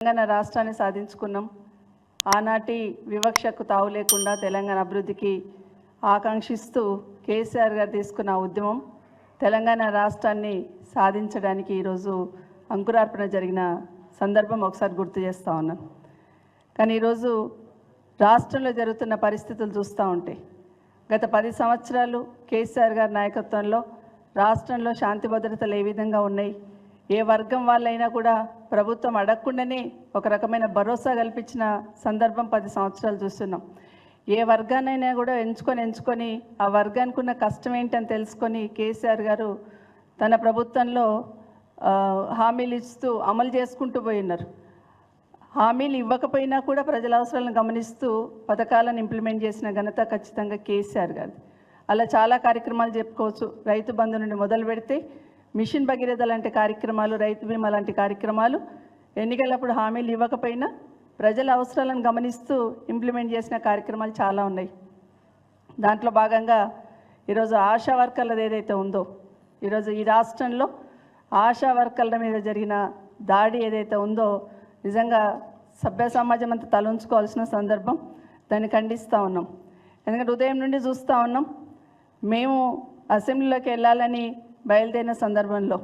తెలంగాణ రాష్ట్రాన్ని సాధించుకున్నాం. ఆనాటి వివక్షకు తావు లేకుండా తెలంగాణ అభివృద్ధికి ఆకాంక్షిస్తూ కేసీఆర్ గారు తీసుకున్న ఉద్యమం తెలంగాణ రాష్ట్రాన్ని సాధించడానికి ఈరోజు అంకురార్పణ జరిగిన సందర్భం ఒకసారి గుర్తు చేస్తూ ఉన్నాను కానీ ఈరోజు రాష్ట్రంలో జరుగుతున్న పరిస్థితులు చూస్తూ ఉంటే గత పది సంవత్సరాలు కేసీఆర్ గారి నాయకత్వంలో రాష్ట్రంలో శాంతి భద్రతలు ఏ విధంగా ఉన్నాయి ఏ వర్గం వాళ్ళైనా కూడా ప్రభుత్వం అడగకుండానే ఒక రకమైన భరోసా కల్పించిన సందర్భం పది సంవత్సరాలు చూస్తున్నాం. ఏ వర్గానైనా కూడా ఎంచుకొని ఎంచుకొని ఆ వర్గానికి ఉన్న కష్టం ఏంటని తెలుసుకొని కేసీఆర్ గారు తన ప్రభుత్వంలో హామీలు ఇస్తూ అమలు చేసుకుంటూ పోయి ఉన్నారు హామీలు ఇవ్వకపోయినా కూడా ప్రజల అవసరాలను గమనిస్తూ పథకాలను ఇంప్లిమెంట్ చేసిన ఘనత ఖచ్చితంగా కేసీఆర్ గారు అలా చాలా కార్యక్రమాలు చెప్పుకోవచ్చు. రైతు బంధు నుండి మొదలు పెడితే మిషన్ భగీరథ లాంటి కార్యక్రమాలు రైతు బీమా లాంటి కార్యక్రమాలు ఎన్నికలప్పుడు హామీలు ఇవ్వకపోయినా ప్రజల అవసరాలను గమనిస్తూ ఇంప్లిమెంట్ చేసిన కార్యక్రమాలు చాలా ఉన్నాయి. దాంట్లో భాగంగా ఈరోజు ఆశా వర్కర్లది ఏదైతే ఉందో ఈరోజు ఈ రాష్ట్రంలో ఆశా వర్కర్ల మీద జరిగిన దాడి ఏదైతే ఉందో నిజంగా సభ్య సమాజం అంతా తలంచుకోవాల్సిన సందర్భం దాన్ని ఖండిస్తూ ఉన్నాం. ఎందుకంటే ఉదయం నుండి చూస్తూ ఉన్నాం మేము అసెంబ్లీలోకి వెళ్ళాలని బయలుదేరిన సందర్భంలో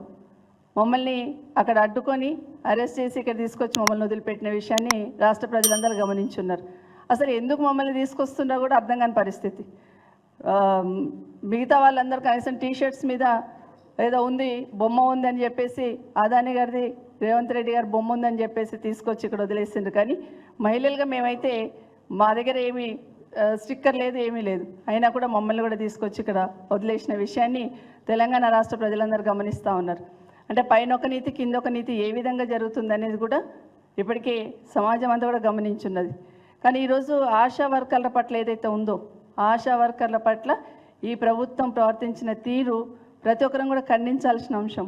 మమ్మల్ని అక్కడ అడ్డుకొని అరెస్ట్ చేసి ఇక్కడ తీసుకొచ్చి మమ్మల్ని వదిలిపెట్టిన విషయాన్ని రాష్ట్ర ప్రజలందరూ గమనించున్నారు. అసలు ఎందుకు మమ్మల్ని తీసుకొస్తున్నా కూడా అర్థం కాని పరిస్థితి. మిగతా వాళ్ళందరూ కనీసం టీ షర్ట్స్ మీద ఏదో ఉంది బొమ్మ ఉంది అని చెప్పేసి అదాని గారిది రేవంత్ రెడ్డి గారి బొమ్మ ఉందని చెప్పేసి తీసుకొచ్చి ఇక్కడ వదిలేసిండ్రు. కానీ మహిళలుగా మేమైతే మా దగ్గర ఏమీ స్టిక్కర్ లేదు ఏమీ లేదు. అయినా కూడా మమ్మల్ని కూడా తీసుకొచ్చి ఇక్కడ వదిలేసిన విషయాన్ని తెలంగాణ రాష్ట్ర ప్రజలందరూ గమనిస్తూ ఉన్నారు. అంటే పైన ఒక నీతి కింద ఒక నీతి ఏ విధంగా జరుగుతుంది అనేది కూడా ఇప్పటికే సమాజం అంతా కూడా గమనించున్నది. కానీ ఈరోజు ఆశా వర్కర్ల పట్ల ఏదైతే ఉందో ఆశా వర్కర్ల పట్ల ఈ ప్రభుత్వం ప్రవర్తించిన తీరు ప్రతి ఒక్కరం కూడా ఖండించాల్సిన అంశం.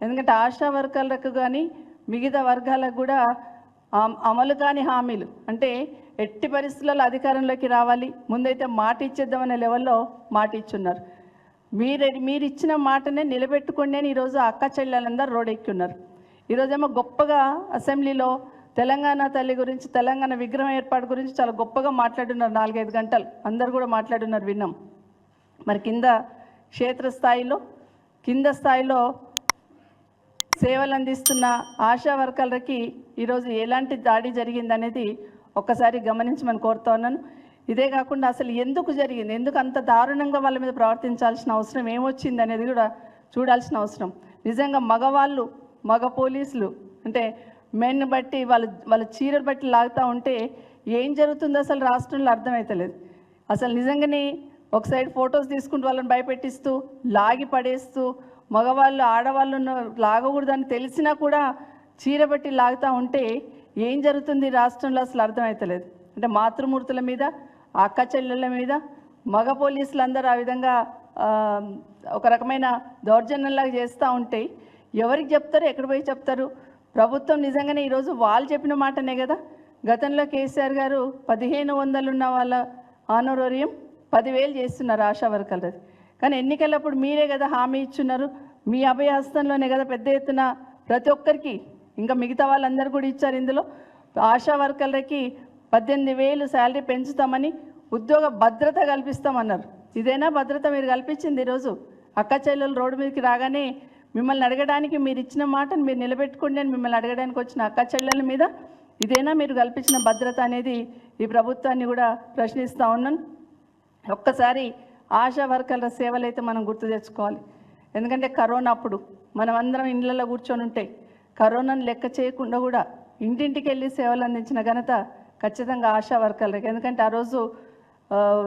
ఎందుకంటే ఆశా వర్కర్లకు కానీ మిగతా వర్గాలకు కూడా అమలు కాని హామీలు. అంటే ఎట్టి పరిస్థితులలో అధికారంలోకి రావాలి ముందైతే మాట ఇచ్చేద్దామనే లెవెల్లో మాట ఇచ్చున్నారు. మీరు మీరు ఇచ్చిన మాటనే నిలబెట్టుకోండి అని ఈరోజు అక్క చెల్లెలందరూ రోడెక్కున్నారు ఈరోజేమో గొప్పగా అసెంబ్లీలో తెలంగాణ తల్లి గురించి తెలంగాణ విగ్రహం ఏర్పాటు గురించి చాలా గొప్పగా మాట్లాడున్నారు నాలుగైదు గంటలు. అందరు కూడా మాట్లాడున్నారు విన్నాం. మరి కింద క్షేత్రస్థాయిలో కింద స్థాయిలో సేవలు అందిస్తున్న ఆశా వర్కర్లకి ఈరోజు ఎలాంటి దాడి జరిగిందనేది ఒక్కసారి గమనించమని కోరుతా ఉన్నాను. ఇదే కాకుండా అసలు ఎందుకు జరిగింది? ఎందుకు అంత దారుణంగా వాళ్ళ మీద ప్రవర్తించాల్సిన అవసరం? ఏమొచ్చింది అనేది కూడా చూడాల్సిన అవసరం. నిజంగా మగవాళ్ళు మగ పోలీసులు అంటే మెన్ బట్టి వాళ్ళ వాళ్ళ చీరలు బట్టి లాగుతూ ఉంటే ఏం జరుగుతుందో అసలు రాష్ట్రంలో అర్థమవుతలేదు అసలు నిజంగానే ఒక సైడ్ ఫొటోస్ తీసుకుంటూ వాళ్ళని భయపెట్టిస్తూ లాగి పడేస్తూ మగవాళ్ళు ఆడవాళ్ళు లాగకూడదని తెలిసినా కూడా చీర బట్టి లాగుతూ ఉంటే ఏం జరుగుతుంది రాష్ట్రంలో అసలు అర్థమవుతలేదు అంటే మాతృమూర్తుల మీద అక్క చెల్లెళ్ళ మీద మగ పోలీసులు అందరూ ఆ విధంగా ఒక రకమైన దౌర్జన్యంలాగా చేస్తూ ఉంటే ఎవరికి చెప్తారు ఎక్కడ పోయి చెప్తారు? ప్రభుత్వం నిజంగానే ఈరోజు వాళ్ళు చెప్పిన మాటనే కదా? గతంలో కేసీఆర్ గారు పదిహేను వందలు ఉన్న వాళ్ళ ఆనోరోరియం పదివేలు చేస్తున్నారు ఆశా వర్కర్లది. కానీ ఎన్నికలప్పుడు మీరే కదా హామీ ఇచ్చున్నారు. మీ అభయహస్తంలోనే కదా పెద్ద ఎత్తున ప్రతి ఒక్కరికి ఇంకా మిగతా వాళ్ళందరూ కూడా ఇచ్చారు ఇందులో. ఆశా వర్కర్లకి పద్దెనిమిది వేలు శాలరీ పెంచుతామని ఉద్యోగ భద్రత కల్పిస్తామన్నారు. ఇదేనా భద్రత మీరు కల్పించింది ఈరోజు? అక్క చెల్లెలు రోడ్డు మీదకి రాగానే మిమ్మల్ని అడగడానికి మీరు ఇచ్చిన మాటను మీరు నిలబెట్టుకోండి అని మిమ్మల్ని అడగడానికి వచ్చిన అక్క చెల్లెల మీద ఇదేనా మీరు కల్పించిన భద్రత అనేది ఈ ప్రభుత్వాన్ని కూడా ప్రశ్నిస్తూ ఉన్నాను. ఒక్కసారి ఆశా వర్కర్ల సేవలు అయితే మనం గుర్తు తెచ్చుకోవాలి. ఎందుకంటే కరోనా అప్పుడు మనం అందరం ఇళ్ళల్లో కూర్చొని ఉంటే కరోనాను లెక్క చేయకుండా కూడా ఇంటింటికి వెళ్ళి సేవలు అందించిన ఘనత ఖచ్చితంగా ఆశా వర్కర్లకి ఎందుకంటే ఆ రోజు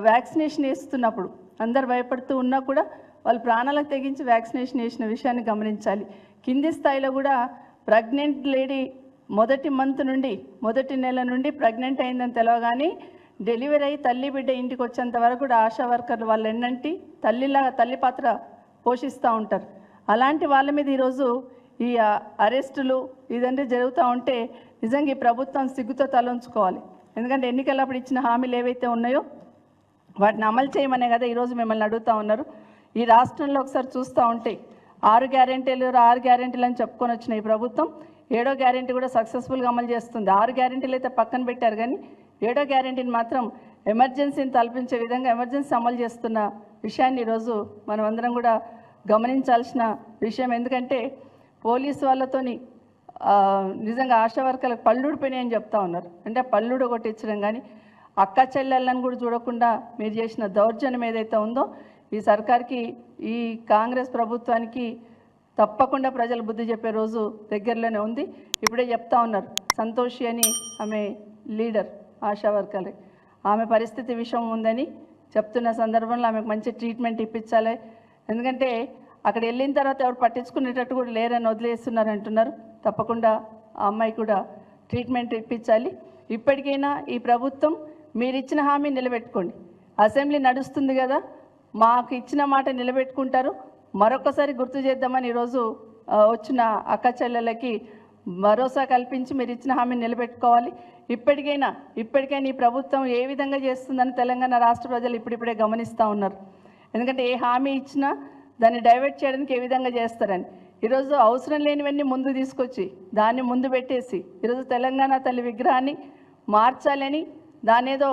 వ్యాక్సినేషన్ వేస్తున్నప్పుడు అందరు భయపడుతూ ఉన్నా కూడా వాళ్ళు ప్రాణాలకు తెగించి వ్యాక్సినేషన్ వేసిన విషయాన్ని గమనించాలి. కింది స్థాయిలో కూడా ప్రెగ్నెంట్ లేడీ మొదటి మంత్ నుండి మొదటి నెల నుండి ప్రెగ్నెంట్ అయిందని తెలవగానే డెలివరీ అయ్యి తల్లి బిడ్డ ఇంటికి వచ్చేంత వరకు కూడా ఆశా వర్కర్లు వాళ్ళు ఎన్నంటి తల్లిలాగా తల్లి పాత్ర పోషిస్తూ ఉంటారు. అలాంటి వాళ్ళ మీద ఈరోజు ఈ అరెస్టులు ఇదంటే జరుగుతూ ఉంటే నిజంగా ఈ ప్రభుత్వం సిగ్గుతో తలంచుకోవాలి. ఎందుకంటే ఎన్నికలప్పుడు ఇచ్చిన హామీలు ఏవైతే ఉన్నాయో వాటిని అమలు చేయమనే కదా ఈరోజు మిమ్మల్ని అడుగుతా ఉన్నారు. ఈ రాష్ట్రంలో ఒకసారి చూస్తూ ఉంటే ఆరు గ్యారెంటీలు ఆరు గ్యారెంటీలు అని చెప్పుకొని వచ్చిన ఈ ప్రభుత్వం ఏడో గ్యారెంటీ కూడా సక్సెస్ఫుల్గా అమలు చేస్తుంది. ఆరు గ్యారెంటీలు అయితే పక్కన పెట్టారు కానీ ఏడో గ్యారెంటీని మాత్రం ఎమర్జెన్సీని తలపించే విధంగా ఎమర్జెన్సీ అమలు చేస్తున్న విషయాన్ని ఈరోజు మనం అందరం కూడా గమనించాల్సిన విషయం. ఎందుకంటే పోలీసు వాళ్ళతోని నిజంగా ఆశా వర్కర్లకు పళ్ళుడిపోయినాయని చెప్తా ఉన్నారు. అంటే పళ్ళుడు కొట్టించడం కానీ అక్క చెల్లెళ్ళని కూడా చూడకుండా మీరు చేసిన దౌర్జన్యం ఏదైతే ఉందో ఈ సర్కార్కి ఈ కాంగ్రెస్ ప్రభుత్వానికి తప్పకుండా ప్రజలు బుద్ధి చెప్పే రోజు దగ్గరలోనే ఉంది. ఇప్పుడే చెప్తా ఉన్నారు సంతోషి అని ఆమె లీడర్ ఆశా వర్కర్లు. ఆమె పరిస్థితి విషయం ఉందని చెప్తున్న సందర్భంలో ఆమెకు మంచి ట్రీట్మెంట్ ఇప్పించాలి. ఎందుకంటే అక్కడ వెళ్ళిన తర్వాత ఎవరు పట్టించుకునేటట్టు కూడా లేరని వదిలేస్తున్నారు అంటున్నారు. తప్పకుండా ఆ అమ్మాయి కూడా ట్రీట్మెంట్ ఇప్పించాలి. ఇప్పటికైనా ఈ ప్రభుత్వం మీరు ఇచ్చిన హామీ నిలబెట్టుకోండి. అసెంబ్లీ నడుస్తుంది కదా మాకు ఇచ్చిన మాట నిలబెట్టుకుంటారు. మరొకసారి గుర్తు చేద్దామని ఈరోజు వచ్చిన అక్క చెల్లెలకి భరోసా కల్పించి మీరు ఇచ్చిన హామీని నిలబెట్టుకోవాలి. ఇప్పటికైనా ఇప్పటికైనా ఈ ప్రభుత్వం ఏ విధంగా చేస్తుందని తెలంగాణ రాష్ట్ర ప్రజలు ఇప్పుడిప్పుడే గమనిస్తూ ఉన్నారు. ఎందుకంటే ఏ హామీ ఇచ్చినా దాన్ని డైవర్ట్ చేయడానికి ఏ విధంగా చేస్తారని. ఈరోజు అవసరం లేనివన్నీ ముందు తీసుకొచ్చి దాన్ని ముందు పెట్టేసి ఈరోజు తెలంగాణ తల్లి విగ్రహాన్ని మార్చాలని దాని ఏదో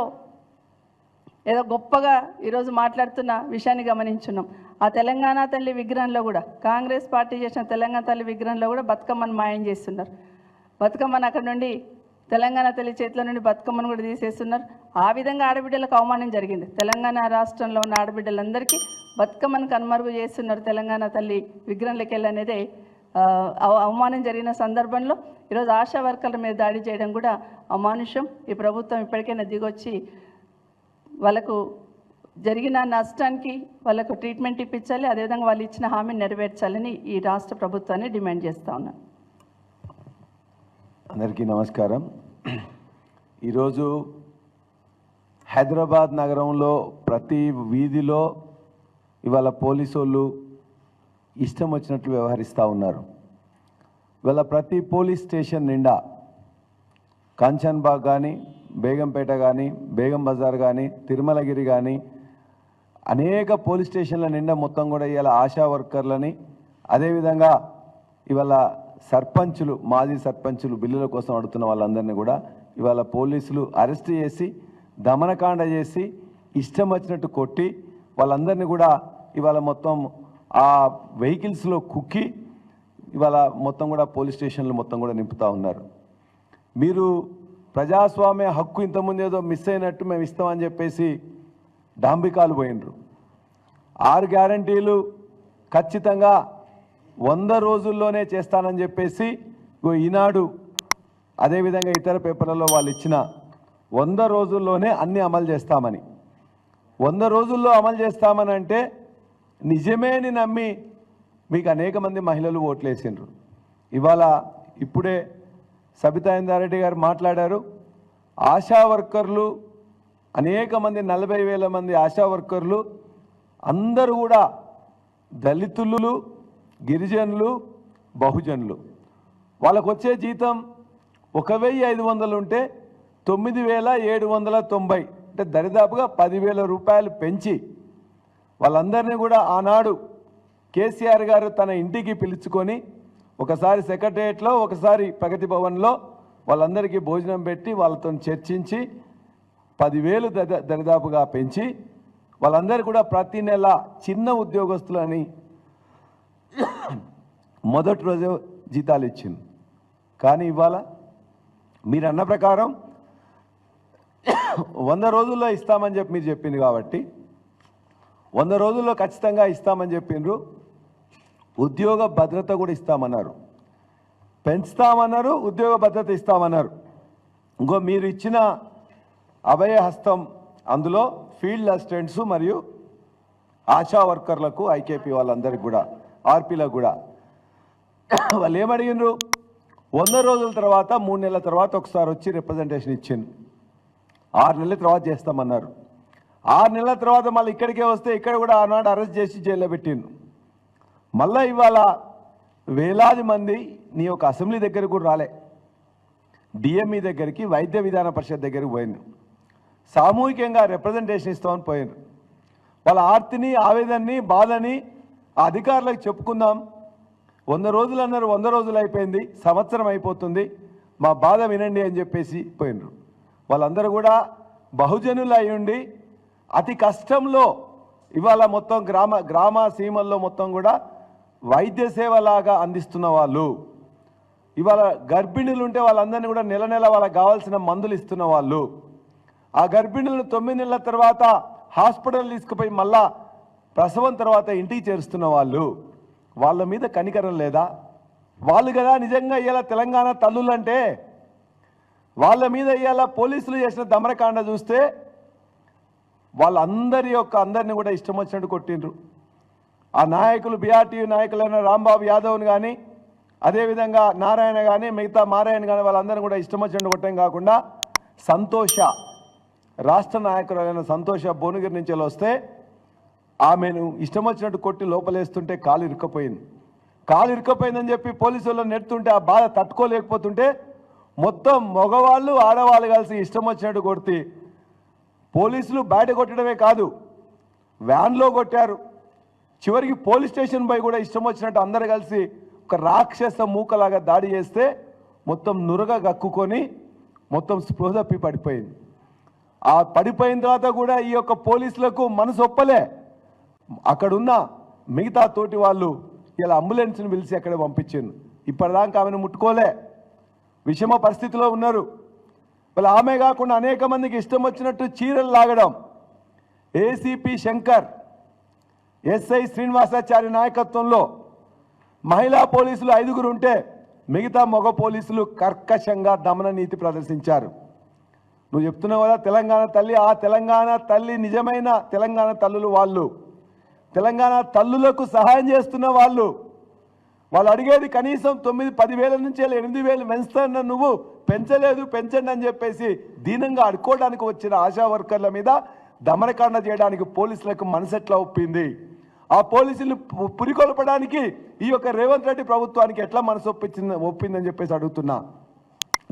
ఏదో గొప్పగా ఈరోజు మాట్లాడుతున్న విషయాన్ని గమనించున్నాం. ఆ తెలంగాణ తల్లి విగ్రహంలో కూడా కాంగ్రెస్ పార్టీ చేసిన తెలంగాణ తల్లి విగ్రహంలో కూడా బతుకమ్మను మాయం చేస్తున్నారు. బతుకమ్మను అక్కడ నుండి తెలంగాణ తల్లి చేతిలో నుండి బతుకమ్మను కూడా తీసేస్తున్నారు. ఆ విధంగా ఆడబిడ్డలకు అవమానం జరిగింది. తెలంగాణ రాష్ట్రంలో ఉన్న ఆడబిడ్డలందరికీ బతుకమ్మను కనుమరుగు చేస్తున్నారు తెలంగాణ తల్లి విగ్రహం వెళ్ళనేదే అవ- అవమానం జరిగిన సందర్భంలో ఈరోజు ఆశా వర్కర్ల మీద దాడి చేయడం కూడా అమానుషం. ఈ ప్రభుత్వం ఇప్పటికైనా దిగొచ్చి వాళ్ళకు జరిగిన నష్టానికి వాళ్ళకు ట్రీట్మెంట్ ఇప్పించాలి అదేవిధంగా వాళ్ళు ఇచ్చిన హామీని నెరవేర్చాలని ఈ రాష్ట్ర ప్రభుత్వాన్ని డిమాండ్ చేస్తా ఉన్నాను అందరికీ నమస్కారం. ఈరోజు హైదరాబాద్ నగరంలో ప్రతి వీధిలో ఇవాళ పోలీసు వాళ్ళు ఇష్టం వచ్చినట్లు వ్యవహరిస్తూ ఉన్నారు. ఇవాళ ప్రతి పోలీస్ స్టేషన్ నిండా కాంచన్బాగ్ కానీ బేగంపేట కానీ బేగం బజార్ కానీ తిరుమలగిరి కానీ అనేక పోలీస్ స్టేషన్ల నిండా మొత్తం కూడా ఇవాళ ఆశా వర్కర్లని అదేవిధంగా ఇవాళ సర్పంచులు మాజీ సర్పంచులు బిల్లుల కోసం అడుగుతున్న వాళ్ళందరినీ కూడా ఇవాళ పోలీసులు అరెస్ట్ చేసి దమనకాండ చేసి ఇష్టం వచ్చినట్టు కొట్టి వాళ్ళందరినీ కూడా ఇవాళ మొత్తం ఆ వెహికల్స్లో కుక్కి ఇవాళ మొత్తం కూడా పోలీస్ స్టేషన్లు మొత్తం కూడా నింపుతా ఉన్నారు. మీరు ప్రజాస్వామ్య హక్కు ఇంతకుముందు ఏదో మిస్ అయినట్టు మేము ఇస్తామని చెప్పేసి డాంబికాలు పోయినరు ఆరు గ్యారంటీలు ఖచ్చితంగా వంద రోజుల్లోనే చేస్తానని చెప్పేసి ఈనాడు అదేవిధంగా ఇతర పేపర్లలో వాళ్ళు ఇచ్చిన వంద రోజుల్లోనే అన్ని అమలు చేస్తామని. వంద రోజుల్లో అమలు చేస్తామని అంటే నిజమే అని నమ్మి మీకు అనేక మంది మహిళలు ఓట్లేసిండ్రు. ఇవాళ ఇప్పుడే సబితా ఇందారెడ్డి గారు మాట్లాడారు. ఆశా వర్కర్లు అనేక మంది నలభై వేల మంది ఆశా వర్కర్లు అందరూ కూడా దళితులు గిరిజనులు బహుజనులు. వాళ్ళకు వచ్చే జీతం ఒక వెయ్యి ఐదు వందలు ఉంటే తొమ్మిది వేల ఏడు వందల తొంభై అంటే దరిదాపుగా పదివేల రూపాయలు పెంచి వాళ్ళందరినీ కూడా ఆనాడు కేసీఆర్ గారు తన ఇంటికి పిలుచుకొని ఒకసారి సెక్రటరియట్లో ఒకసారి ప్రగతి భవన్లో వాళ్ళందరికీ భోజనం పెట్టి వాళ్ళతో చర్చించి పదివేలు దద- దరిదాపుగా పెంచి వాళ్ళందరూ కూడా ప్రతి నెల చిన్న ఉద్యోగస్తులని మొదటి రోజు జీతాలు ఇచ్చింది కానీ ఇవాళ మీరు అన్న ప్రకారం వంద రోజుల్లో ఇస్తామని చెప్పి మీరు చెప్పింది కాబట్టి వంద రోజుల్లో ఖచ్చితంగా ఇస్తామని చెప్పిండ్రు. ఉద్యోగ భద్రత కూడా ఇస్తామన్నారు. పెంచుతామన్నారు ఉద్యోగ భద్రత ఇస్తామన్నారు. ఇంకో మీరు ఇచ్చిన అభయ హస్తం అందులో ఫీల్డ్ అసిస్టెంట్స్ మరియు ఆశా వర్కర్లకు ఐకేపీ వాళ్ళందరికీ కూడా ఆర్పీలకు కూడా. వాళ్ళు ఏమడిగినరు వంద రోజుల తర్వాత మూడు నెలల తర్వాత ఒకసారి వచ్చి రిప్రజెంటేషన్ ఇచ్చిండ్రు. ఆరు నెలల తర్వాత చేస్తామన్నారు. ఆరు నెలల తర్వాత మళ్ళీ ఇక్కడికే వస్తే ఇక్కడ కూడా ఆనాడు అరెస్ట్ చేసి జైల్లో పెట్టిండు మళ్ళీ ఇవాళ వేలాది మంది నీ యొక్క అసెంబ్లీ దగ్గర కూడా రాలే. డిఎంఈ దగ్గరికి వైద్య విధాన పరిషత్ దగ్గరికి పోయిండు సామూహికంగా రిప్రజెంటేషన్ ఇస్తామని పోయిండ్రు. వాళ్ళ ఆర్తిని ఆవేదనని బాధని అధికారులకు చెప్పుకుందాం. వంద రోజులు అన్నారు వంద రోజులు అయిపోయింది సంవత్సరం అయిపోతుంది మా బాధ వినండి అని చెప్పేసి పోయినరు వాళ్ళందరూ కూడా బహుజనులు అయి ఉండి అతి కష్టంలో ఇవాళ మొత్తం గ్రామ గ్రామ సీమల్లో మొత్తం కూడా వైద్య సేవలాగా అందిస్తున్న వాళ్ళు. ఇవాళ గర్భిణులు ఉంటే వాళ్ళందరినీ కూడా నెల నెల వాళ్ళకి కావాల్సిన మందులు ఇస్తున్న వాళ్ళు. ఆ గర్భిణులను తొమ్మిది నెలల తర్వాత హాస్పిటల్ తీసుకుపోయి మళ్ళా ప్రసవం తర్వాత ఇంటికి చేరుస్తున్న వాళ్ళు. వాళ్ళ మీద కనికరం లేదా? వాళ్ళు కదా నిజంగా ఇలా తెలంగాణ తల్లులంటే వాళ్ళ మీద ఇవాళ పోలీసులు చేసిన దమరకాండ చూస్తే వాళ్ళందరి యొక్క అందరిని కూడా ఇష్టం వచ్చినట్టు కొట్టిండ్రు. ఆ నాయకులు బీఆర్టీ నాయకులైన రాంబాబు యాదవ్ని కానీ అదేవిధంగా నారాయణ కానీ మిగతా మారాయణ కానీ వాళ్ళందరినీ కూడా ఇష్టం వచ్చినట్టు కొట్టడం కాకుండా సంతోష రాష్ట్ర నాయకురాలైన సంతోష భువనగిరి నుంచి వస్తే ఆమెను ఇష్టం వచ్చినట్టు కొట్టి లోపలేస్తుంటే కాలు ఇరుక్కపోయింది. కాలు ఇరుక్కపోయిందని చెప్పి పోలీసుల్లో నెడుతుంటే ఆ బాధ తట్టుకోలేకపోతుంటే మొత్తం మగవాళ్ళు ఆడవాళ్ళు కలిసి ఇష్టం వచ్చినట్టు కొడితే పోలీసులు బయట కొట్టడమే కాదు వ్యాన్లో కొట్టారు. చివరికి పోలీస్ స్టేషన్ పై కూడా ఇష్టం వచ్చినట్టు అందరు కలిసి ఒక రాక్షస మూకలాగా దాడి చేస్తే మొత్తం నురగ గక్కుకొని మొత్తం స్పృహ తప్పి పడిపోయింది. ఆ పడిపోయిన తర్వాత కూడా ఈ యొక్క పోలీసులకు మనసు ఒప్పలే. అక్కడున్న మిగతా తోటి వాళ్ళు ఇలా అంబులెన్స్ని పిలిచి అక్కడ పంపించింది ఇప్పటిదాకా ఆమెను ముట్టుకోలే. విషమ పరిస్థితిలో ఉన్నారు. మళ్ళీ ఆమె కాకుండా అనేక మందికి ఇష్టం వచ్చినట్టు చీరలు లాగడం. ఏసీపీ శంకర్ ఎస్ఐ శ్రీనివాసాచారి నాయకత్వంలో మహిళా పోలీసులు ఐదుగురు ఉంటే మిగతా మగ పోలీసులు కర్కశంగా దమన నీతి ప్రదర్శించారు. నువ్వు చెప్తున్నావు కదా తెలంగాణ తల్లి ఆ తెలంగాణ తల్లి నిజమైన తెలంగాణ తల్లులు వాళ్ళు. తెలంగాణ తల్లులకు సహాయం చేస్తున్న వాళ్ళు. వాళ్ళు అడిగేది కనీసం తొమ్మిది పదివేల నుంచి ఎనిమిది వేలు పెంచుతాన్న నువ్వు పెంచలేదు పెంచండి అని చెప్పేసి దీనంగా అడుకోవడానికి వచ్చిన ఆశా వర్కర్ల మీద దమనకాండ చేయడానికి పోలీసులకు మనసెట్లా ఒప్పింది. ఆ పోలీసులు పురికొల్పడానికి ఈ యొక్క రేవంత్ రెడ్డి ప్రభుత్వానికి ఎట్లా మనసు ఒప్పించింది ఒప్పిందని చెప్పేసి అడుగుతున్నా.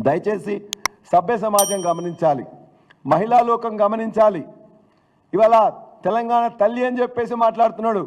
దయచేసి సభ్య సమాజం గమనించాలి. మహిళా లోకం గమనించాలి. ఇవాళ తెలంగాణ తల్లి అని చెప్పేసి మాట్లాడుతున్నాడు.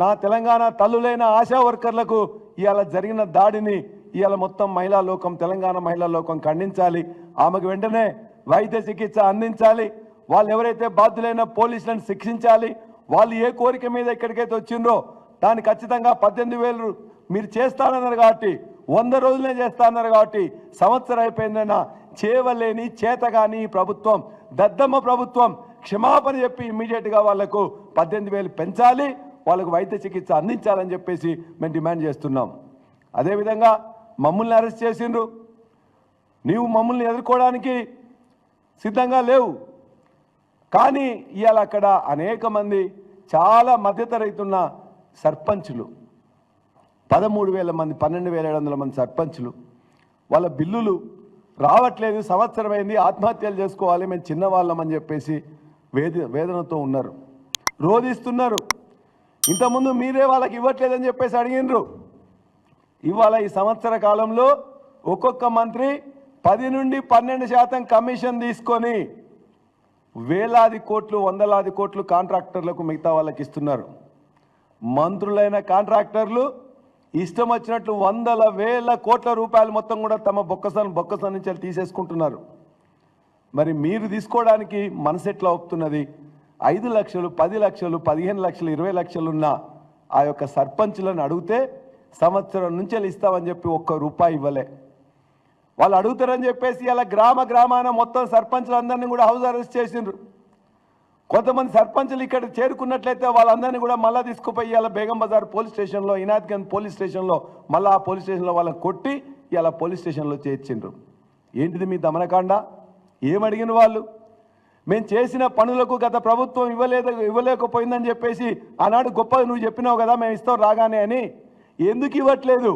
నా తెలంగాణ తల్లులైన ఆశా వర్కర్లకు ఇవాళ జరిగిన దాడిని ఇవాళ మొత్తం మహిళా లోకం తెలంగాణ మహిళా లోకం ఖండించాలి. ఆమెకు వెంటనే వైద్య చికిత్స అందించాలి. వాళ్ళు ఎవరైతే బాధ్యులైన పోలీసులను శిక్షించాలి వాళ్ళు ఏ కోరిక మీద ఎక్కడికైతే వచ్చిండ్రో దాన్ని ఖచ్చితంగా పద్దెనిమిది వేలు మీరు చేస్తానన్నారు కాబట్టి వంద రోజులే చేస్తానన్నారు కాబట్టి సంవత్సరం అయిపోయిందైనా చేయవలేని చేతగాని ప్రభుత్వం దద్దమ్మ ప్రభుత్వం క్షమాపణ చెప్పి ఇమ్మీడియట్గా వాళ్ళకు పద్దెనిమిది వేలు పెంచాలి. వాళ్ళకు వైద్య చికిత్స అందించాలని చెప్పేసి మేము డిమాండ్ చేస్తున్నాం. అదేవిధంగా మమ్మల్ని అరెస్ట్ చేసిండ్రు. నీవు మమ్మల్ని ఎదుర్కోవడానికి సిద్ధంగా లేవు. కానీ ఇవాళ అక్కడ అనేక మంది చాలా మధ్యతరగతున్న సర్పంచులు పదమూడు వేల మంది పన్నెండు వేల ఏడు వందల మంది సర్పంచులు వాళ్ళ బిల్లులు రావట్లేదు సంవత్సరమైంది ఆత్మహత్యలు చేసుకోవాలి మేము చిన్నవాళ్ళం అని చెప్పేసి వేద వేదనతో ఉన్నారు. రోధిస్తున్నారు. ఇంతకుముందు మీరే వాళ్ళకి ఇవ్వట్లేదని చెప్పేసి అడిగినరు ఇవాళ ఈ సంవత్సర కాలంలో ఒక్కొక్క మంత్రి పది నుండి పన్నెండు శాతం కమిషన్ తీసుకొని వేలాది కోట్లు వందలాది కోట్లు కాంట్రాక్టర్లకు మిగతా వాళ్ళకి ఇస్తున్నారు. మంత్రులైన కాంట్రాక్టర్లు ఇష్టం వచ్చినట్లు వందల వేల కోట్ల రూపాయలు మొత్తం కూడా తమ బొక్కసన్ బొక్కసన్ నుంచి తీసేసుకుంటున్నారు. మరి మీరు తీసుకోవడానికి మనసు ఎట్లా ఒప్పుతున్నది? ఐదు లక్షలు పది లక్షలు పదిహేను లక్షలు ఇరవై లక్షలు ఉన్న ఆ యొక్క సర్పంచులను అడిగితే సంవత్సరం నుంచి ఇస్తామని చెప్పి ఒక్క రూపాయి ఇవ్వలే. వాళ్ళు అడుగుతారని చెప్పేసి ఇలా గ్రామ గ్రామాన మొత్తం సర్పంచులందరినీ కూడా హౌస్ అరెస్ట్ చేసిండ్రు. కొంతమంది సర్పంచులు ఇక్కడ చేరుకున్నట్లయితే వాళ్ళందరినీ కూడా మళ్ళీ తీసుకుపోయి ఇలా బేగం బజార్ పోలీస్ స్టేషన్లో ఇనాద్గంజ్ పోలీస్ స్టేషన్లో మళ్ళీ ఆ పోలీస్ స్టేషన్లో వాళ్ళని కొట్టి ఇలా పోలీస్ స్టేషన్లో చేర్చిండ్రు. ఏంటిది మీ దమనకాండ? ఏమడిగిన వాళ్ళు? మేము చేసిన పనులకు గత ప్రభుత్వం ఇవ్వలేదు ఇవ్వలేకపోయిందని చెప్పేసి ఆనాడు గొప్ప నువ్వు చెప్పినావు కదా మేము ఇస్తాం రాగానే అని ఎందుకు ఇవ్వట్లేదు?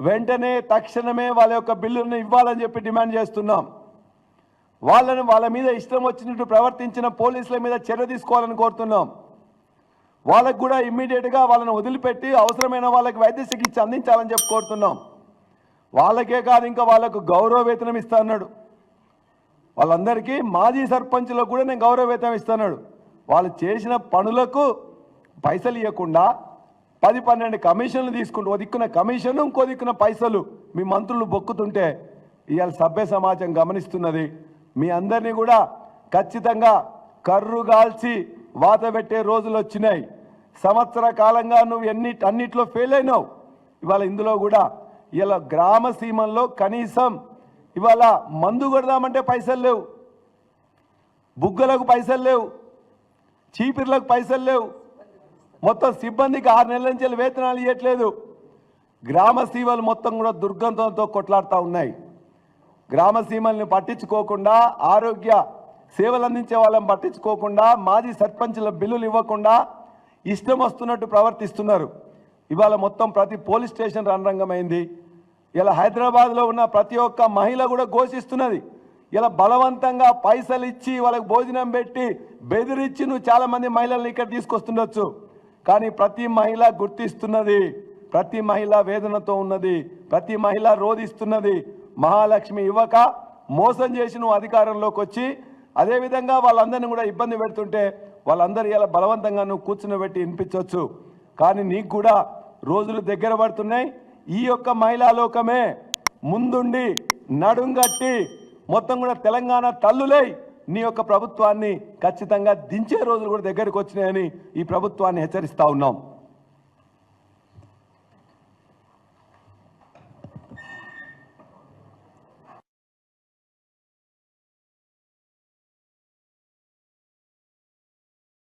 వెంటనే తక్షణమే వాళ్ళ యొక్క బిల్లులను ఇవ్వాలని చెప్పి డిమాండ్ చేస్తున్నాం. వాళ్ళని వాళ్ళ మీద ఇష్టం వచ్చినట్టు ప్రవర్తించిన పోలీసుల మీద చర్య తీసుకోవాలని కోరుతున్నాం. వాళ్ళకు కూడా ఇమ్మీడియట్గా వాళ్ళని వదిలిపెట్టి అవసరమైన వాళ్ళకి వైద్య చికిత్స అందించాలని చెప్పి కోరుతున్నాం. వాళ్ళకే కాదు ఇంకా వాళ్ళకు గౌరవ వేతనం ఇస్తా అన్నాడు. వాళ్ళందరికీ మాజీ సర్పంచ్లో కూడా నేను గౌరవవేతం ఇస్తున్నాడు. వాళ్ళు చేసిన పనులకు పైసలు ఇవ్వకుండా పది పన్నెండు కమిషన్లు తీసుకుంటూ ఓ దిక్కున కమిషన్ ఇంకో దిక్కున పైసలు మీ మంత్రులు బొక్కుతుంటే ఇవాళ సభ్య సమాజం గమనిస్తున్నది. మీ అందరినీ కూడా ఖచ్చితంగా కర్రుగాల్చి వాత పెట్టే రోజులు వచ్చినాయి. సంవత్సర కాలంగా నువ్వు ఎన్ని అన్నిట్లో ఫెయిల్ అయినావు. ఇవాళ ఇందులో కూడా ఇలా గ్రామ సీమల్లో కనీసం ఇవాళ మందు కొడదామంటే పైసలు లేవు. బుగ్గలకు పైసలు లేవు. చీపిర్లకు పైసలు లేవు. మొత్తం సిబ్బందికి ఆరు నెలల నుంచి వేతనాలు ఇవ్వట్లేదు గ్రామ సీమలు మొత్తం కూడా దుర్గంధంతో కొట్లాడుతూ ఉన్నాయి. గ్రామ సీమల్ని పట్టించుకోకుండా ఆరోగ్య సేవలు అందించే వాళ్ళని పట్టించుకోకుండా మాజీ సర్పంచ్ల బిల్లులు ఇవ్వకుండా ఇష్టం వస్తున్నట్టు ప్రవర్తిస్తున్నారు. ఇవాళ మొత్తం ప్రతి పోలీస్ స్టేషన్ రణరంగమైంది ఇలా హైదరాబాద్లో ఉన్న ప్రతి ఒక్క మహిళ కూడా ఘోషిస్తున్నది. ఇలా బలవంతంగా పైసలు ఇచ్చి వాళ్ళకి భోజనం పెట్టి బెదిరించి నువ్వు చాలామంది మహిళల్ని ఇక్కడ తీసుకొస్తుండొచ్చు. కానీ ప్రతి మహిళ గుర్తిస్తున్నది ప్రతి మహిళ వేదనతో ఉన్నది ప్రతి మహిళ రోధిస్తున్నది. మహాలక్ష్మి ఇవ్వక మోసం చేసి నువ్వు అధికారంలోకి వచ్చి అదేవిధంగా వాళ్ళందరినీ కూడా ఇబ్బంది పెడుతుంటే వాళ్ళందరూ ఇలా బలవంతంగా నువ్వు కూర్చునబెట్టి వినిపించవచ్చు కానీ నీకు కూడా రోజులు దగ్గర పడుతున్నాయి. ఈ యొక్క మహిళాలోకమే ముందుండి నడుంగట్టి మొత్తం కూడా తెలంగాణ తల్లులై నీ యొక్క ప్రభుత్వాన్ని ఖచ్చితంగా దించే రోజులు కూడా దగ్గరికి వచ్చినాయని ఈ ప్రభుత్వాన్ని హెచ్చరిస్తా ఉన్నాం.